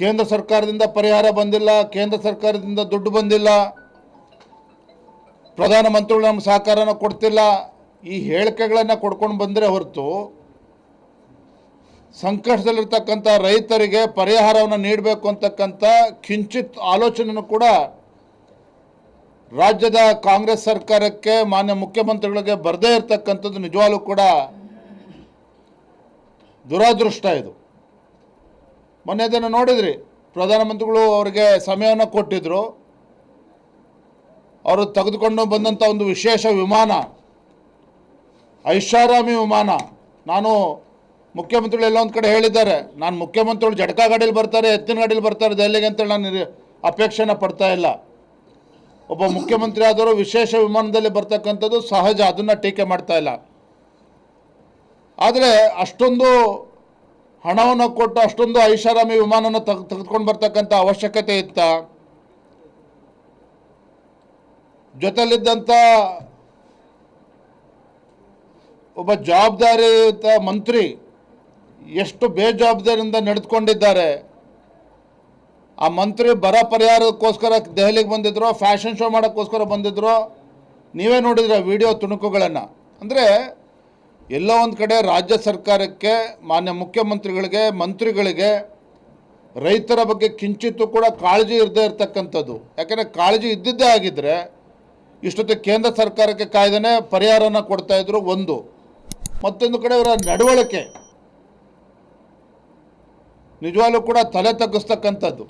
ಕೇಂದ್ರ ಸರ್ಕಾರದಿಂದ ಪರಿಹಾರ ಬಂದಿಲ್ಲ, ಕೇಂದ್ರ ಸರ್ಕಾರದಿಂದ ದುಡ್ಡು ಬಂದಿಲ್ಲ ಪ್ರಧಾನಮಂತ್ರಿಗಳು ನಮ್ಮ ಸಹಕಾರನ ಕೊಡ್ತಿಲ್ಲ, ಈ ಹೇಳಿಕೆಗಳನ್ನು ಕೊಡ್ಕೊಂಡು ಬಂದರೆ ಹೊರತು ಸಂಕಷ್ಟದಲ್ಲಿರ್ತಕ್ಕಂಥ ರೈತರಿಗೆ ಪರಿಹಾರವನ್ನು ನೀಡಬೇಕು ಅಂತಕ್ಕಂಥ ಕಿಂಚಿತ್ ಆಲೋಚನೆ ಕೂಡ ರಾಜ್ಯದ ಕಾಂಗ್ರೆಸ್ ಸರ್ಕಾರಕ್ಕೆ, ಮಾನ್ಯ ಮುಖ್ಯಮಂತ್ರಿಗಳಿಗೆ ಬರದೇ ಇರತಕ್ಕಂಥದ್ದು ನಿಜವಾಗ್ಲೂ ಕೂಡ ದುರಾದೃಷ್ಟ ಇದು. ಮೊನ್ನೆ ದಿನ ನೋಡಿದ್ರಿ, ಪ್ರಧಾನಮಂತ್ರಿಗಳು ಅವರಿಗೆ ಸಮಯವನ್ನು ಕೊಟ್ಟಿದ್ದರು ಅವರು ತೆಗೆದುಕೊಂಡು ಬಂದಂಥ ಒಂದು ವಿಶೇಷ ವಿಮಾನ, ಐಷಾರಾಮಿ ವಿಮಾನ. ನಾನು ಮುಖ್ಯಮಂತ್ರಿಗಳು ಎಲ್ಲ ಒಂದು ಕಡೆ ಹೇಳಿದ್ದಾರೆ, ನಾನು ಮುಖ್ಯಮಂತ್ರಿಗಳು ಜಟಕಾ ಗಾಡೀಲಿ ಬರ್ತಾರೆ, ಎತ್ತಿನ ಗಾಡೀಲಿ ಬರ್ತಾರೆ, ದೆಹಲಿಗೆ ಅಂತೇಳಿ ನಾನು ಅಪೇಕ್ಷೆನ ಪಡ್ತಾ ಇಲ್ಲ. ಒಬ್ಬ ಮುಖ್ಯಮಂತ್ರಿ ಆದವರು ವಿಶೇಷ ವಿಮಾನದಲ್ಲಿ ಬರ್ತಕ್ಕಂಥದ್ದು ಸಹಜ, ಅದನ್ನು ಟೀಕೆ ಮಾಡ್ತಾ ಇಲ್ಲ. ಆದರೆ ಅಷ್ಟೊಂದು ಹಣವನ್ನು ಕೊಟ್ಟು ಅಷ್ಟೊಂದು ಐಷಾರಾಮಿ ವಿಮಾನವನ್ನು ತೆಗ್ ತೆಗೆದುಕೊಂಡು ಬರ್ತಕ್ಕಂಥ ಅವಶ್ಯಕತೆ ಇತ್ತ? ಜೊತೆಯಲ್ಲಿದ್ದಂಥ ಒಬ್ಬ ಜವಾಬ್ದಾರಿಯುತ ಮಂತ್ರಿ ಎಷ್ಟು ಬೇಜವಾಬ್ದಾರಿಯಿಂದ ನಡೆದುಕೊಂಡಿದ್ದಾರೆ. ಆ ಮಂತ್ರಿ ಬರ ಪರಿಹಾರಕ್ಕೋಸ್ಕರ ದೆಹಲಿಗೆ ಬಂದಿದ್ರು, ಫ್ಯಾಷನ್ ಶೋ ಮಾಡೋಕ್ಕೋಸ್ಕರ ಬಂದಿದ್ರು. ನೀವೇ ನೋಡಿದ್ರೆ ವಿಡಿಯೋ ತುಣುಕುಗಳನ್ನು. ಅಂದರೆ ಎಲ್ಲೋ ಒಂದು ಕಡೆ ರಾಜ್ಯ ಸರ್ಕಾರಕ್ಕೆ, ಮಾನ್ಯ ಮುಖ್ಯಮಂತ್ರಿಗಳಿಗೆ, ಮಂತ್ರಿಗಳಿಗೆ ರೈತರ ಬಗ್ಗೆ ಕಿಂಚಿತ್ತು ಕೂಡ ಕಾಳಜಿ ಇರದೇ ಇರತಕ್ಕಂಥದ್ದು. ಯಾಕೆಂದರೆ ಕಾಳಜಿ ಇದ್ದಿದ್ದೇ ಆಗಿದ್ದರೆ ಇಷ್ಟೊತ್ತಿಗೆ ಕೇಂದ್ರ ಸರ್ಕಾರಕ್ಕೆ ಕಾಯ್ದೆನೇ ಪರಿಹಾರನ ಕೊಡ್ತಾ ಇದ್ರು ಒಂದು. ಮತ್ತೊಂದು ಕಡೆ ಅವರ ನಡವಳಿಕೆ ನಿಜವಾಗ್ಲೂ ಕೂಡ ತಲೆ ತಗ್ಗಿಸ್ತಕ್ಕಂಥದ್ದು.